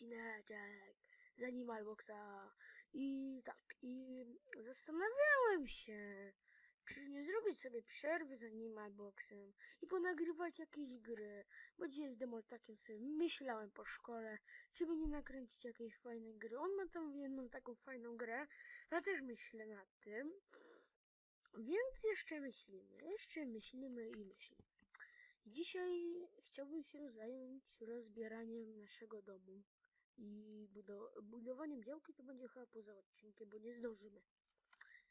odcineczek z Animal Boxa. I tak, i zastanawiałem się, czy nie zrobić sobie przerwy z Animal Boxem i ponagrywać jakieś gry, bo dzisiaj jest demol takim sobie myślałem po szkole, czy by nie nakręcić jakiejś fajnej gry. On ma tam jedną taką fajną grę, ja też myślę nad tym. Więc jeszcze myślimy, jeszcze myślimy i myślimy. Dzisiaj chciałbym się zająć rozbieraniem naszego domu i budo- budowaniem działki to będzie chyba poza odcinkiem, bo nie zdążymy.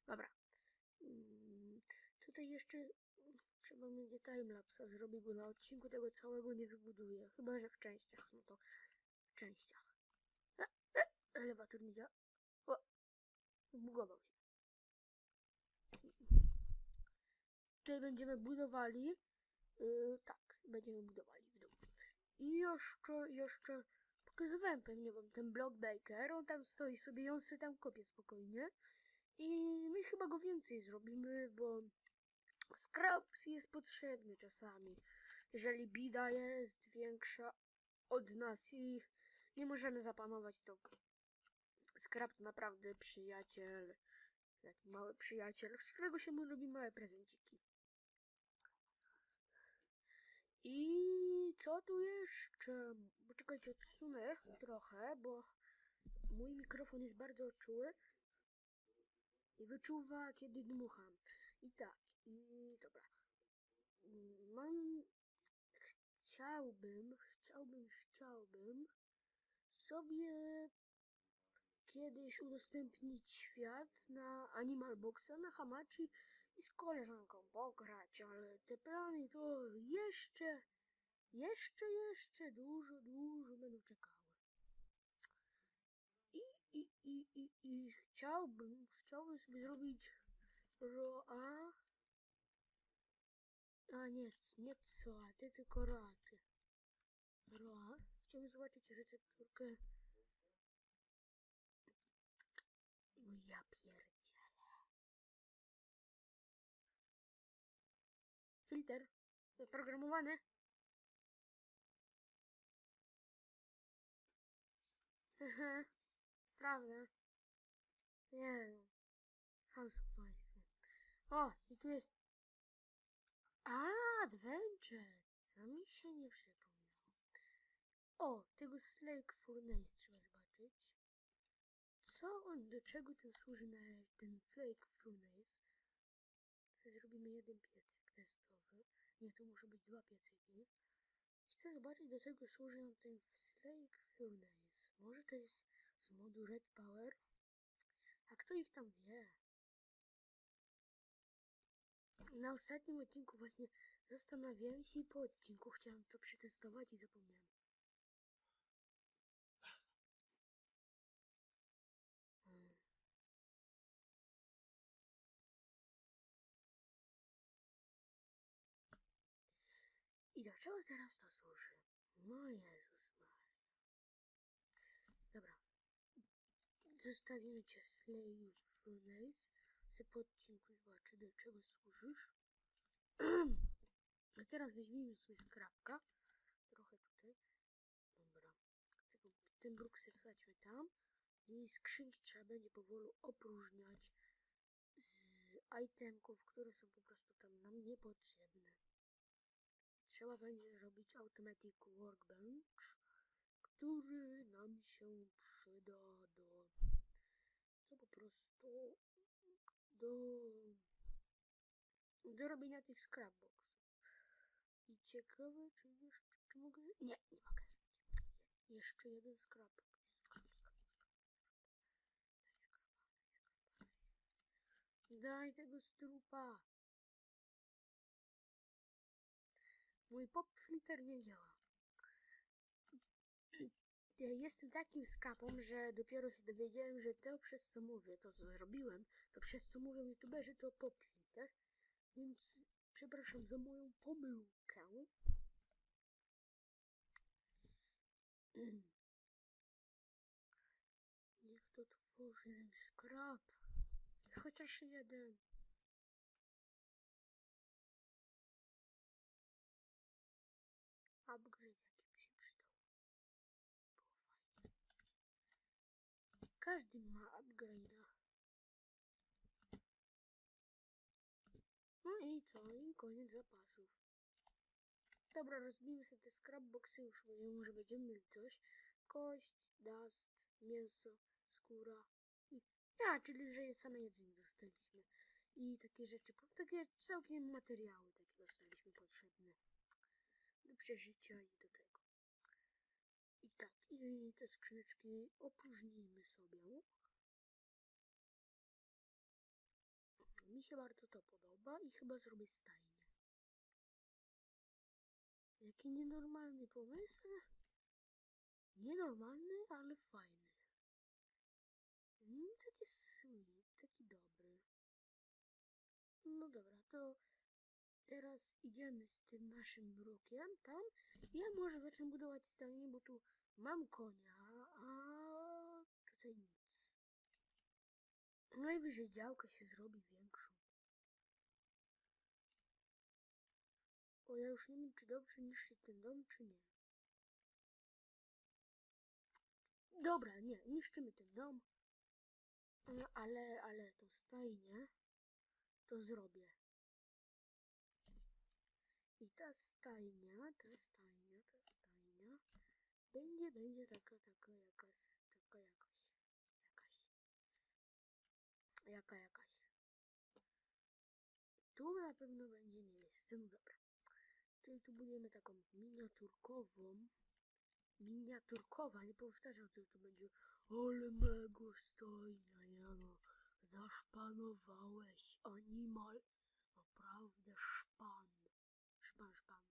Dobra. Mm, Tutaj jeszcze trzeba będzie timelapsa zrobić, bo na odcinku tego całego nie wybuduję. Chyba, że w częściach. No to w częściach. E, e, elewator nie działa. O, zbugował się. Tutaj będziemy budowali. Yy, tak, będziemy budowali w dół. I jeszcze, jeszcze pokazywałem pewnie wam ten block baker. On tam stoi sobie on sobie tam kopie spokojnie. I my chyba go więcej zrobimy, bo scraps jest potrzebny czasami. Jeżeli bida jest większa od nas i nie możemy zapanować, to scrap to naprawdę przyjaciel. Taki mały przyjaciel, z którego się my lubimy małe prezenciki. I co tu jeszcze? Poczekajcie, odsunę trochę, bo mój mikrofon jest bardzo czuły i wyczuwa, kiedy dmucham. I tak, i dobra. Mam. Chciałbym, chciałbym, chciałbym sobie kiedyś udostępnić świat na Animal Boxa, na Hamachi i z koleżanką pograć, ale te plany to jeszcze, jeszcze, jeszcze dużo, dużo będą czekały. I, i, i, i, i chciałbym, chciałbym sobie zrobić roa. A nie, nie coaty, tylko roaty. Roa. Chciałbym zobaczyć recepturkę. No ja pierdzielę. Filter. Zaprogramowany. Prawda. Nie no. Są państwo. O, i tu jest... A, Adventure. Co mi się nie przypomniało. O, tego Slake Furnace trzeba zobaczyć. Co on, do czego ten służy na ten Flake Furnace? Chcę zrobimy jeden piecyk testowy. Nie, to muszą być dwa piecyki. Chcę zobaczyć, do czego służy nam ten Slake Furnace. Może to jest z modu Red Power? A kto ich tam wie? Na ostatnim odcinku właśnie zastanawiałem się i po odcinku chciałem to przetestować i zapomniałem. Hmm. I do czego teraz to służy? No Jezus Maria. Dobra. Zostawimy cię Slave Furnace. Chcę po odcinku do czego służysz. A teraz weźmiemy sobie skrapka. Trochę tutaj. Dobra. Tego, ten bruk sobie wsadźmy tam. I skrzynki trzeba będzie powolu opróżniać z itemków, które są po prostu tam nam niepotrzebne. Trzeba będzie zrobić automatic workbench, który nam się przyda do, do po prostu do, do robienia tych scrapboxów. I ciekawe, czy jeszcze, czy mogę, nie, nie mogę zrobić. Je, jeszcze jeden scrap. Scrap, scrap, scrap. Daj. Daj tego strupa. Mój pop filter nie działa. Jestem takim skapą, że dopiero się dowiedziałem, że to przez co mówię, to co zrobiłem, to przez co mówią youtuberzy to pop filter. Więc przepraszam za moją pomyłkę. Niech to tworzy skrap. Chociaż jeden. upgrade jaki by się przydał. Było fajnie. Każdy ma upgrade'a. No i co? I koniec zapasów. Dobra, rozbijmy sobie te scrapboxy już, może będziemy mieli coś. Kość, dust, mięso, skóra i... Ja, czyli że same jedzenie dostaliśmy. I takie rzeczy, takie całkiem materiały takie dostaliśmy potrzebne do przeżycia i do tego. I tak, i te skrzyneczki opróżnijmy sobie. Mi się bardzo to podoba i chyba zrobię stajnię. Jaki nienormalny pomysł. Nienormalny, ale fajny. Mm, taki taki dobry. No dobra, to teraz idziemy z tym naszym mrukiem tam. Ja może zacznę budować stajnię, bo tu mam konia, a tutaj nic. Najwyżej działkę się zrobi większą. O, ja już nie wiem, czy dobrze niszczy ten dom, czy nie. Dobra, nie, niszczymy ten dom. No, ale, ale tą stajnię to zrobię. I ta stajnia, ta stajnia, ta stajnia będzie, będzie taka, taka jakaś, taka jakaś, jakaś, jaka jakaś. Tu na pewno będzie miejsce, no dobra. Czyli tu budujemy taką miniaturkową, miniaturkowa, nie powtarzam, co tu będzie, ale mega stajnia, nie no, zaszpanowałeś, animal, naprawdę szpan, szpan.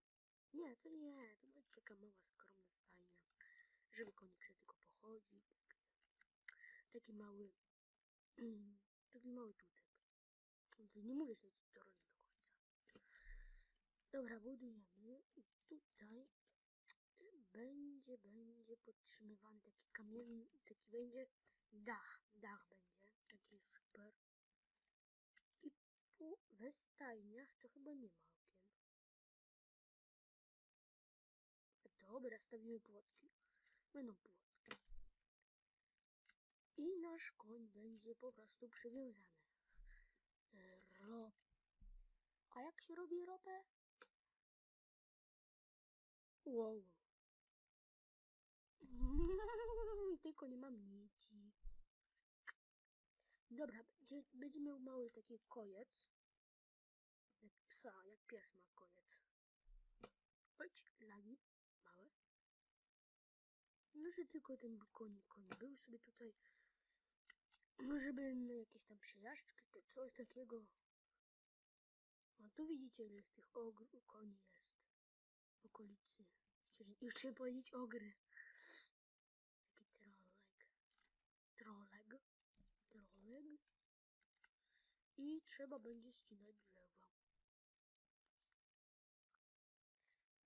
Nie, to nie, to będzie taka mała, skromna stajnia, żeby konik sobie tylko pochodził, taki mały, taki mały tutek. Nie mówię, że to robi do końca. Dobra, budujemy i tutaj będzie, będzie podtrzymywany taki kamienny, taki będzie dach, dach będzie, taki super. I po, we stajniach to chyba nie ma Dobra, stawimy płotki. Będą płotki. I nasz koń będzie po prostu przywiązany. Ro. A jak się robi ropę? Wow. Tylko nie mam nici. Dobra, będzie, będzie miał mały taki kojec. Jak psa, jak pies ma koniec. Chodź, lagi. Może tylko ten koń, koń był sobie tutaj. Może na jakieś tam przejażdżki, czy coś takiego. No tu widzicie, ile tych ogr koni jest w okolicy. Czyli już chciałem powiedzieć ogry. Taki. Trolek. Trolek. I trzeba będzie ścinać drzewa.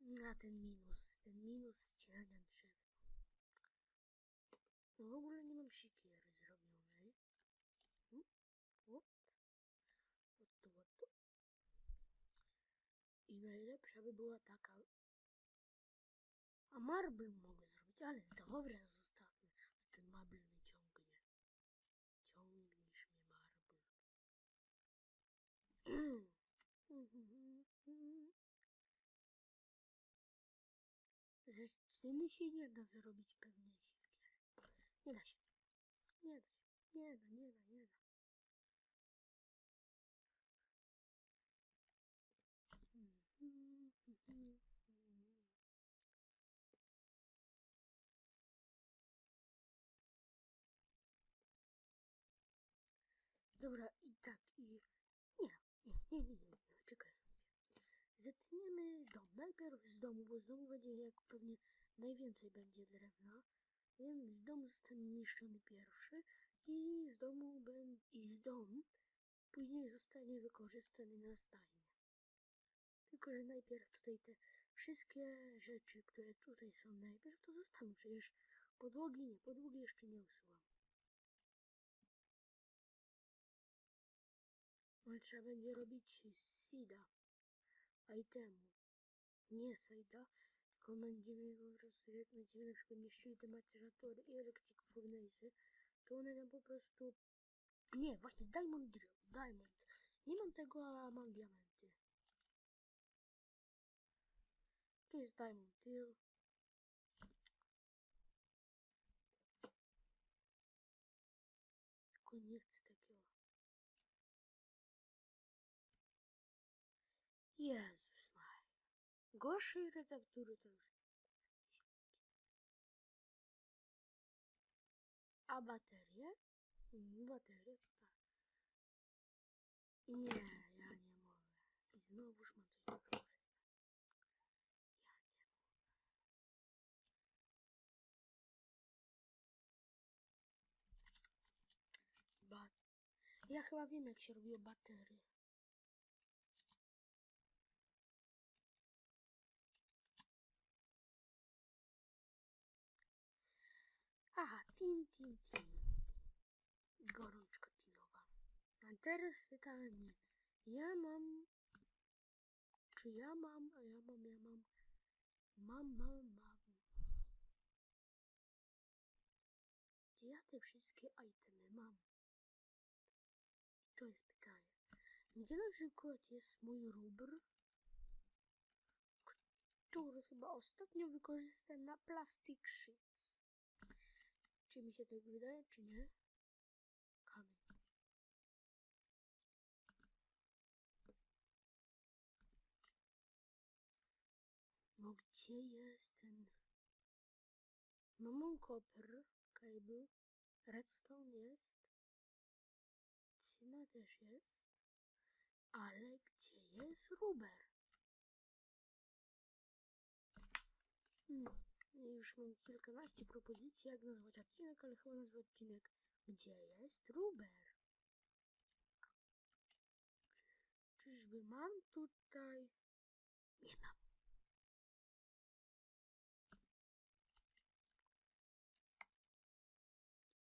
Na ten minus, ten minus ścinania drzew. No w ogóle nie mam siekiery zrobionej. Hmm? What? What to, what to? I najlepsza by była taka. A marble mogę zrobić, ale dobra, zostawmy. Ten marble mnie ciągnie. Ciągniesz mnie marble. Ze sceny się nie da zrobić siekiery. Nie da się. Nie da się. Nie da, nie da, nie da. Dobra, i tak, i... Nie, nie, nie, nie, nie, czekaj. Zetniemy dom. Najpierw z domu, bo z domu będzie jak pewnie najwięcej będzie drewna. Więc z domu zostanie niszczony pierwszy i z domu ben, i z dom później zostanie wykorzystany na stajnię. Tylko, że najpierw tutaj te wszystkie rzeczy, które tutaj są najpierw, to zostaną. Przecież podłogi nie, podłogi jeszcze nie usuwam. Ale trzeba będzie robić sida. Itemu. Nie sida, Tylko będziemy po prostu, jak będziemy na przykład niszczyli te maceratory i electric furnace'y, to one nam po prostu... Nie, właśnie, diamond drill, diamond. Nie mam tego, ale mam diamenty. Tu jest diamond drill. Tylko nie chcę takiego. Jezus Maria. Gorszej receptury to już. A baterie? Mm, Baterie tak. Nie, ja nie mogę. I znowuż mam coś do. Ja nie mogę. Ja chyba wiem jak się robiło baterie. Tin, tin, tin. Gorączka tinowa. A teraz pytanie. Ja mam... Czy ja mam, a ja mam, ja mam... Mam, mam, mam. Czy ja te wszystkie itemy mam? I to jest pytanie. Gdzie na przykład jest mój rubr? Który chyba ostatnio wykorzystałem na plastic sheets. Czy mi się tak wydaje, czy nie? Kamień. No gdzie jest ten... No mam copper, cable, redstone jest, cyna też jest, ale gdzie jest rubber? Hmm. Już mam kilkanaście propozycji, jak nazwać odcinek, ale chyba nazwę odcinek Gdzie jest Ruber? Czyżby mam tutaj... Nie mam.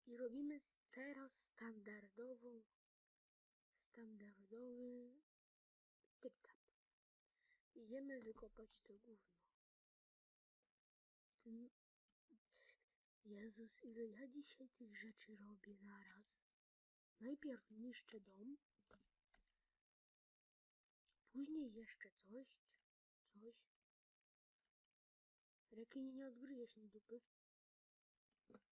I robimy teraz standardową, standardowy tip-tap. Idziemy wykopać to gówno. Ten... Jezus, ile ja dzisiaj tych rzeczy robię naraz. Najpierw niszczę dom. Później jeszcze coś. Coś. Rekin nie odgryjesz mi dupy. Ach.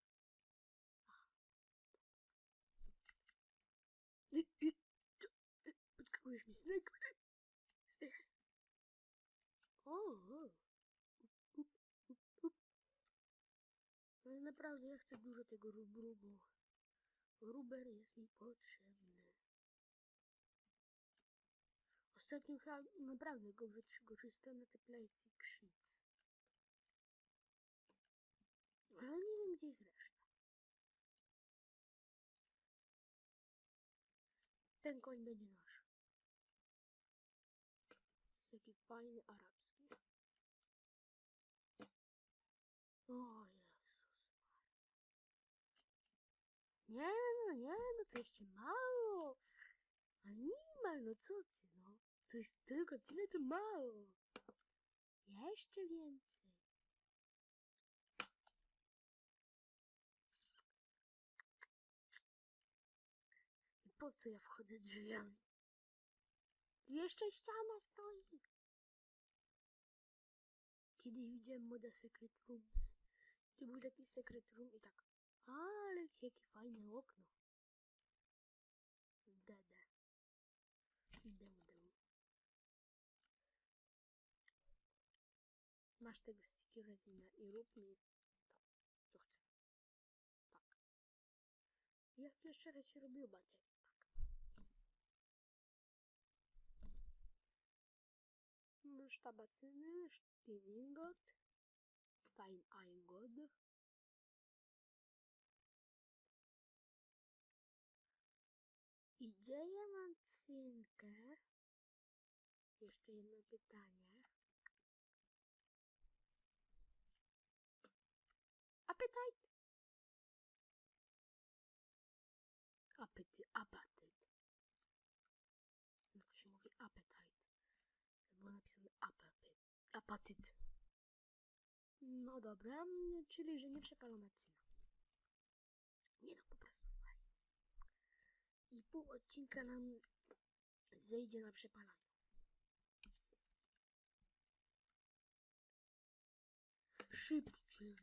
Naprawdę ja chcę dużo tego rubru, bo ruber jest mi potrzebny. Ostatnio chyba naprawdę go wykorzystałem na te plastic sheets. Ale nie wiem gdzie jest reszta. Ten koń będzie nasz. Jest taki fajny arabski. O Jezus Nie no, nie no, to jeszcze mało. Animal, no co ty no. To jest tylko tyle, to mało. Jeszcze więcej. I po co ja wchodzę drzwiami? Jeszcze ściana stoi. Kiedyś widziałem moda Secret Rooms. To był taki Secret Room i tak. Ale jakie fajne okno. Dede. Idę. Masz tego sticky resina i rób mi to, co chcę. Tak. Jak jeszcze raz się robił baterii? Tak. Sztabacyny, sztylingot, Stein Eingod. I gdzie ja mam cynkę? Jeszcze jedno pytanie. Appetite? Apety, apetyt. No to się mówi appetite. To było napisane apetyt. Apetyt. No dobra, czyli że nie przepalona cyna. Nie no, po prostu. I pół odcinka nam zejdzie na przepalaniu. Szybciej.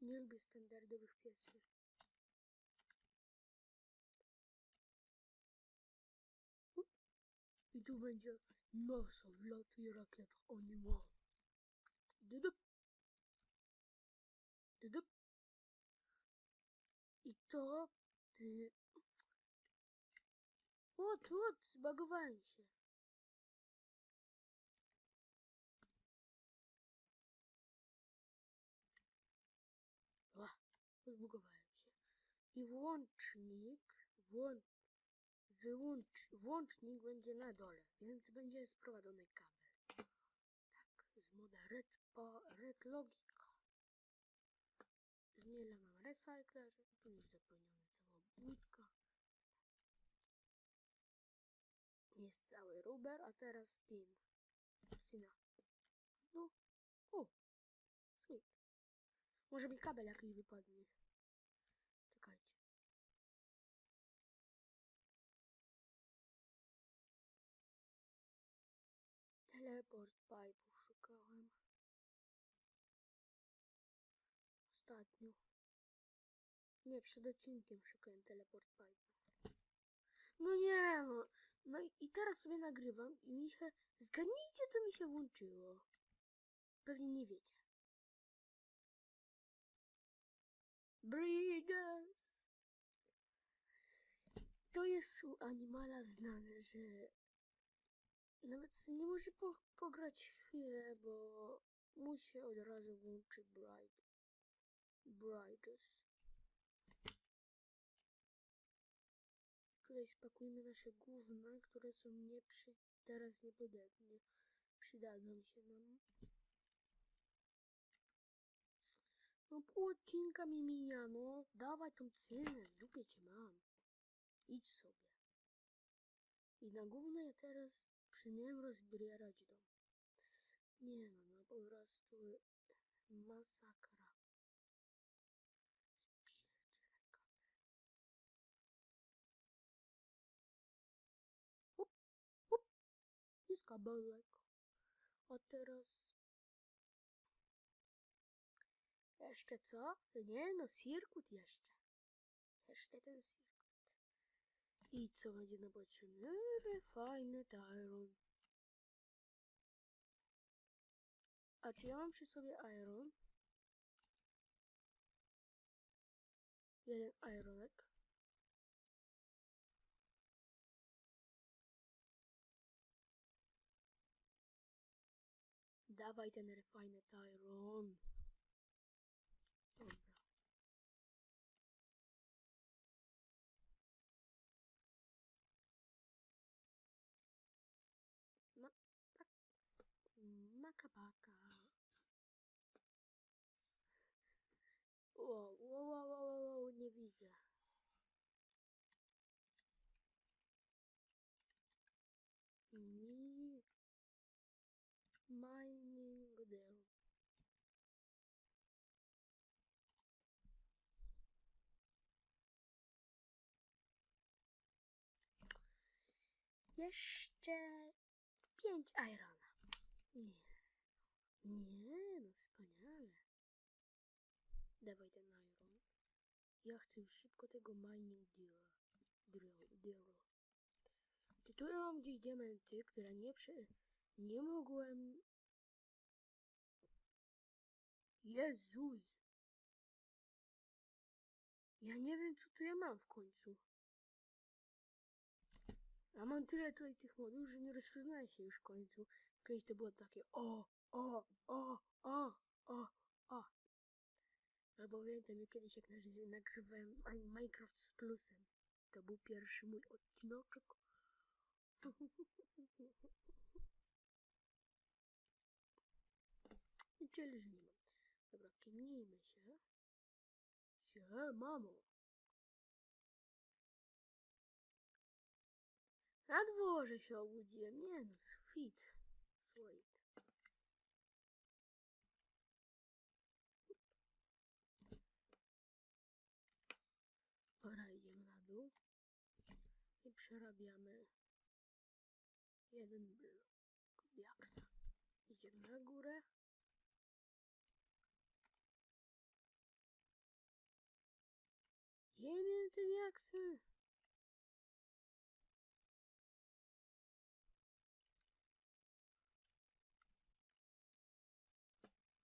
Nie lubię standardowych piecy. Up. I tu będzie NASA wlatuje rakieta Anima. Dydyp. Dydyp. I to... Łot, łot, zbagowałem się. Ła, zbugowałem się. I włącznik, włącz, wyłącz, włącznik będzie na dole, więc będzie sprowadzony kabel. Tak, z moda Red, pa, red Zmieniam nam recycler, tu już zapełniona cała budka. Jest cały ruber, a teraz tin. Sina. No, o, sweet. Może mi kabel jakiś wypadnie. Czekajcie. Teleport pipe'ów szukałem. Ostatnio. Nie, przed odcinkiem szukałem teleport pipe'ów. No nie no. No i, teraz sobie nagrywam i mi się... Zgadnijcie co mi się włączyło. Pewnie nie wiecie. Bridges. To jest u Animala znane, że nawet nie może po, pograć chwilę, bo musi od razu włączyć Bride. Bridges. Tutaj spakujmy nasze gówna, które są nie przy... teraz niepodobnie. Przydadzą się nam. No pół odcinka mi mija, no. Dawaj tą cynę, w dupie cię mam. Idź sobie. I na gówno ja teraz przymiem rozbierać dom. Nie no, no po prostu masakra. Spierdzielaj kabel. Up, up. Jest kabelek. A teraz Jeszcze co? Nie no, cirkut jeszcze. Jeszcze ten cirkut. I co będzie na? Ale fajny Tyron. A czy ja mam przy sobie Iron? Jeden Ironek. Dawaj ten refajny Tyron. Dobra. Ma, pak, makabaka. Wow, wow, wow, wow, wow, wow, nie widzę. Mi... Deal. Jeszcze pięć irona. Nie. Nie, no wspaniale. Dawaj ten iron. Ja chcę już szybko tego mining deal. Drill, deal. Czy tu mam gdzieś diamenty, które nie prze... Nie mogłem... Jezus! Ja nie wiem, co tu ja mam w końcu. A mam tyle tutaj tych modów, że nie rozpoznaję się już w końcu. Kiedyś to było takie o, o, o, o, o, o. Albo pamiętam, ja kiedyś jak nagry- nagrywałem Mi- Minecraft z plusem. To był pierwszy mój odcinoczek. Czyli, nie mam. Dobra, kimnijmy się. Sie. Na dworze się obudziłem. Nie no, sweet. Sweet. Dobra, idziemy na dół. I przerabiamy jeden blok diaksa. Idziemy na górę. Diaksy.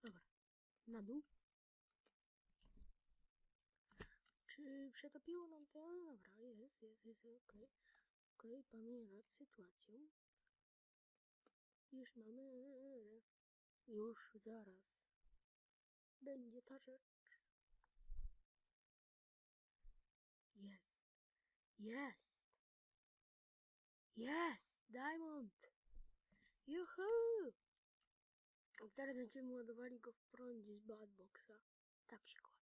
Dobra, na dół. Czy przetopiło nam to? Dobra, jest, jest, jest, okej. Okej, panuję nad sytuacją. Już mamy... Już zaraz. Będzie ta rzecz. Jest. Jest. Jest! Diamond! Juhu! A teraz będziemy ładowali go w prądzie z Badboxa. Tak się kłamie.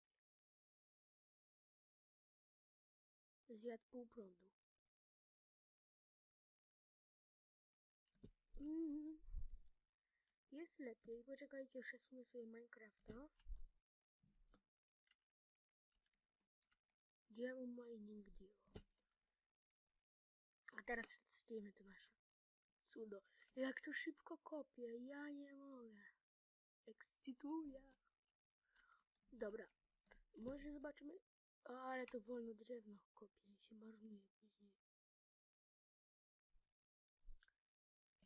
Zjadł pół prądu. Mhm. Jest lepiej. Poczekajcie, przesunę sobie Minecrafta. Diamond Mining Deal. Teraz testujemy to nasze cudo. Jak to szybko kopie, ja nie mogę. Ekscytuję. Dobra, może zobaczymy. Ale to wolno drewno kopie i się marnuje później.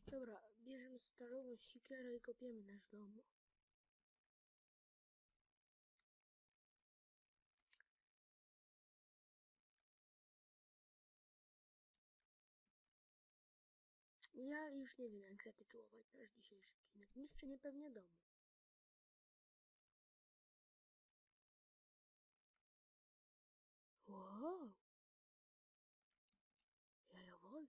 Dobra, bierzemy starową sikierę i kopiemy nasz dom. Ja już nie wiem, jak zatytułować nasz dzisiejszy odcinek. Niszczenie pewnie domu. Wow! Jajowolny.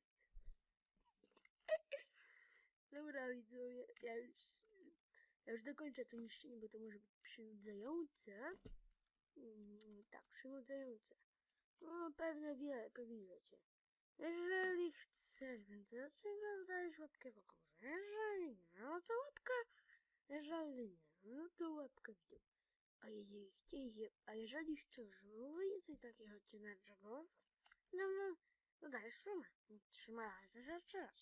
Dobra, widzowie, ja już, ja już dokończę to niszczenie, bo to może być przynudzające. Mm, tak, przynudzające. No, pewnie wie, pewnie wiecie. Jeżeli chcesz więcej odcinków, dajesz łapkę w górę. Jeżeli nie, no to łapka. Jeżeli nie, no to łapkę w dół. A jeżeli chcecie, a jeżeli chcesz, żeby więcej takich odcineczków, no, no, no dajesz sumę. Trzymaj, że jeszcze raz.